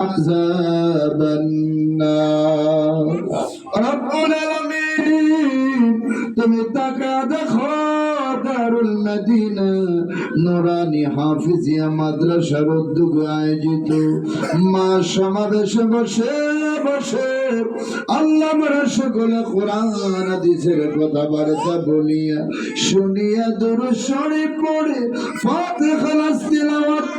عذاب النار رب العالمين তুমি তাকা দেখো দারুল মদিনা নুরানি হাফিজিয়া মাদ্রাসার উদ্যোগে আয়োজিত মা সমাবেশে বসে বসে আল্লাহ আমরা সকলে কোরআন হাদিসের কথাবার্তা বলিয়া শুনিয়া দূর সরে পড়ে ফাতে খালাস তিলাওয়াত করিয়া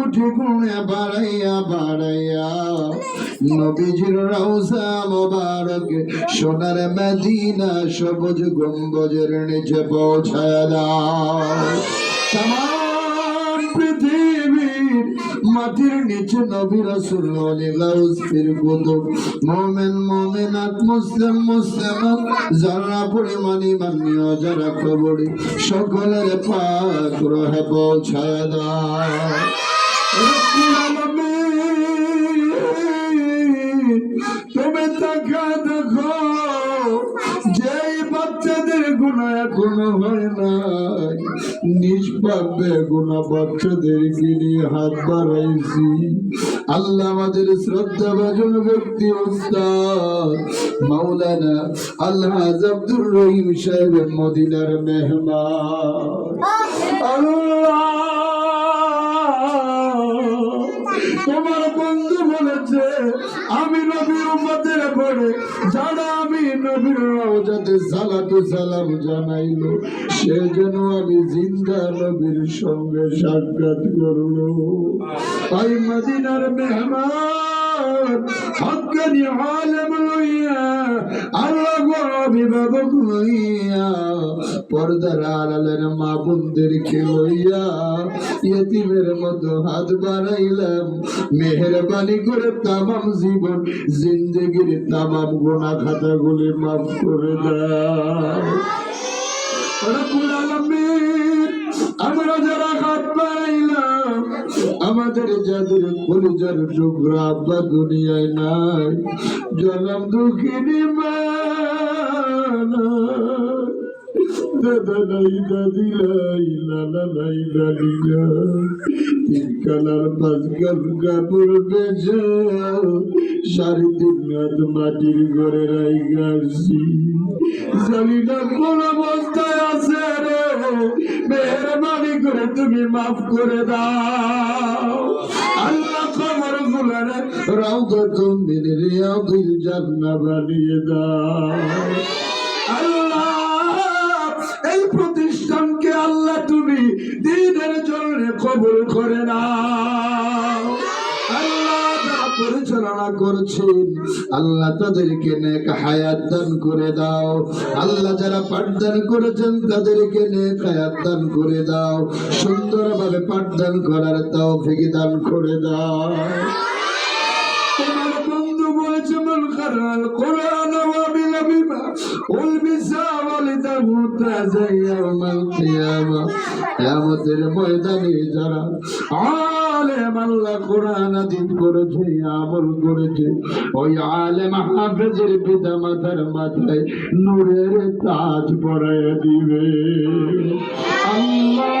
কোটি গুণে বাড়াইয়া বাড়াইয়া। নবীজির রওজা মোবারকে সোনার মদিনা সবুজ গম্বুজের নিচে পৌঁছায় দাও। তাম পৃথিবীর মাটির নিচে নবী রাসূল গাউস পীর কুতুব। মুমিন, মুমিনাত, মুসলিম, মুসলিমাত, যারা পরিমাণি মানিও যারা কবরি সকলের পাক রহে পৌঁছায় দাও। তুমি তাকা দেখো যেই বাচ্চাদের গুণা এখনও হয় নাই নিষ্পাপে নিয়ে হাত বাড়াইছি। আল্লাহ আমাদের শ্রদ্ধা ভাজন ব্যক্তি উস্তাদ মাওলানা আল্লাহ আব্দুর রহিম সাহেব মদিনার মেহমান। আল্লাহ! তোমার বন্ধু বলেছে, আমি নবীর উম্মতের পরে যারা আমি নবীর রওজাতে সালাতু সালাম জানাইলো সে যেন আমি জিন্দা নবীর সঙ্গে সাক্ষাৎ করল। তাই মদিনার মেহমান পর্দার আড়ালের মা বোনদেরকে লইয়া ইয়েতিমের মতো হাত বাড়াইলাম। মেহরবানি করে তামাম জীবন, জিন্দগির তামাম গোনা খাতাগুলি মাফ করে দাও। কলিজার দুনিয়ায় নাই, জনম দুঃখিনী নাই। কালার তিন মাটির ঘরে রাই গাছি জানি না কোন অবস্থায় আছে রে, মেহরবানি করে তুমি মাফ করে দাও। খবর গুলারে রাউদা তুমি রিয়াদিল জান্নাহ বানিয়ে দাও আল্লাহ এই প্রতিষ্ঠানকে আল্লাহ তুমি দিনের জন্য কবুল করে নাও। পরিচালনা করছেন, আল্লাহ তাদেরকে নেক হায়াত দান করে দাও। আল্লাহ যারা পাঠদান করেছেন, তাদেরকে নেক হায়াত দান করে দাও। সুন্দরভাবে পাঠদান করার তৌফিক দান করে দাও। ওয়াবিল বিমা উল বিসাওয়াল তাবুত ইয়াউমাল কিয়ামা। কিয়ামতের ময়দানে যারা আলেম আল্লাহ কোরআন মাথায় নূরের তাজ পরায় দিবে। আল্লাহ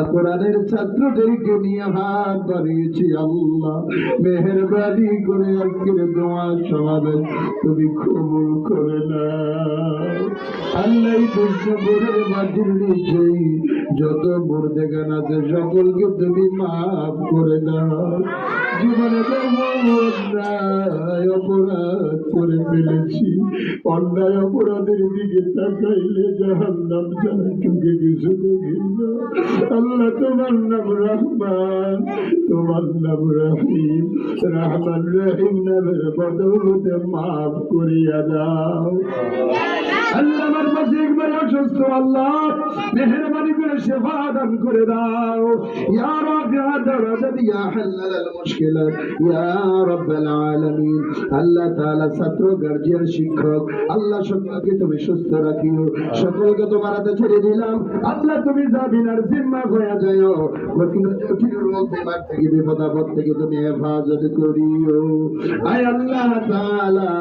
কোরআনের ছাত্রদেরকে নিয়ে হাত বাড়িয়েছি আল্লাহ। মেহরবানি করে আজকের দোয়া সমাবেশ তুমি কবুল করে না যত মুর্দেগান আছে সকলকে তুমি মাফ করে দাও। জীবনে অপরাধ করে ফেলেছি। অন্যায় অপরাধের দিকে তাকাইলে জাহান্নাম ছাড়া চোখে কিছু দেখি না আল্লাহ তোমার নাম রহমান তোমার নাম রহিম রহমান রহিম নামের বদৌলতে মাফ করিয়া দাও। পাশে একবার অসুস্থ, আল্লাহ মেহরবানি করে সেবা দান করে দাও। ইয়া রব ইয়া হাল্লাল ইয়া আল্লাহ তাআলা ছাত্র শিক্ষক, আল্লাহ সকলকে তুমি সুস্থ রাখিও। সকলকে তোমার হাতে ছেড়ে দিলাম। আল্লাহ তুমি জিম্মা হয়ে কঠিন জটিল রোগ থেকে, বিপদ আপদ থেকে তুমি হেফাজত করিও। আয় আল্লাহ তাআলা,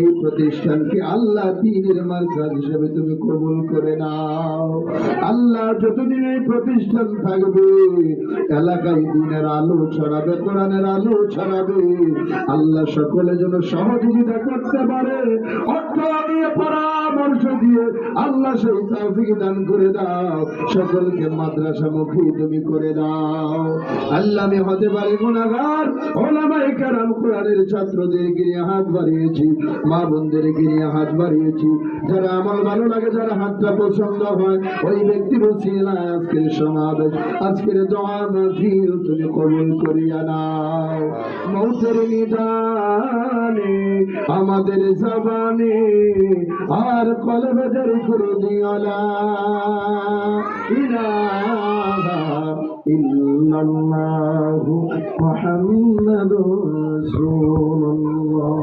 এই প্রতিষ্ঠানকে আল্লাহ দিনের মার্কাজ হিসেবে তুমি কবুল করে নাও। আল্লাহ যতদিন এই প্রতিষ্ঠান থাকবে দিনের আলো ছড়াবে, কোরআনের আলো ছড়াবে। আল্লাহ সকলে যেন সহযোগিতা করতে পারে। অর্থ দিয়ে পরামর্শ দিয়ে আল্লাহ সেই দান করে দাও। সকলকে তুমি করে দাও। আল্লাহ আমি হতে পারি গুণাগার ওলামায়ে কেরাম কোরআনের ছাত্রদেরকে নিয়ে হাত বাড়িয়েছি, মা বোনদের নিয়ে হাত বাড়িয়েছি। যারা আমার ভালো লাগে, যারা হাতটা পছন্দ হয়, ওই ব্যক্তির আজকের সমাবেশ, আজকের দোয়া মাহফিল তুমি কবুল করিয়া নাও। মৌতের নিদানে, আমাদের জবানে আর কলবে জারি করে দিওলা ইলাহা ইল্লাল্লাহু মুহাম্মাদুর রাসূলুল্লাহ।